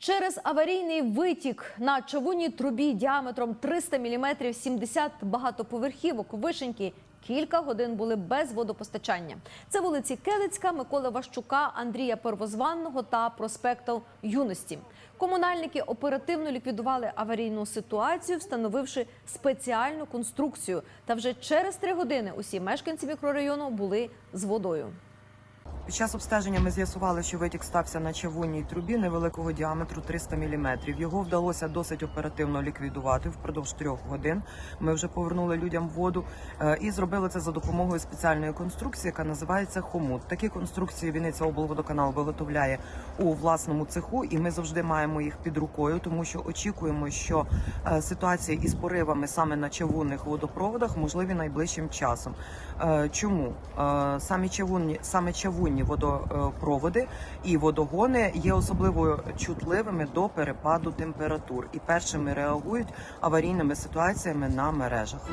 Через аварійний витік на човунній трубі діаметром 300 мм 70 багатоповерхівок вишеньки кілька годин були без водопостачання. Це вулиці Келицька, Миколи Ващука, Андрія Первозванного та проспекту Юності. Комунальники оперативно ліквідували аварійну ситуацію, встановивши спеціальну конструкцію. Та вже через три години усі мешканці мікрорайону були з водою. Під час обстеження ми з'ясували, що витік стався на чавунній трубі невеликого діаметру 300 мм. Його вдалося досить оперативно ліквідувати впродовж трьох годин. Ми вже повернули людям воду е, і зробили це за допомогою спеціальної конструкції, яка називається хомут. Такі конструкції Вінниця облводоканал виготовляє у власному цеху, і ми завжди маємо їх під рукою, тому що очікуємо, що е, ситуація із поривами саме на чавунних водопроводах можливі найближчим часом. Е, Чому Е, самі чавунні, саме чавунні водопроводи і водогони є особливо чутливими до перепаду температур і першими реагують аварійними ситуаціями на мережах.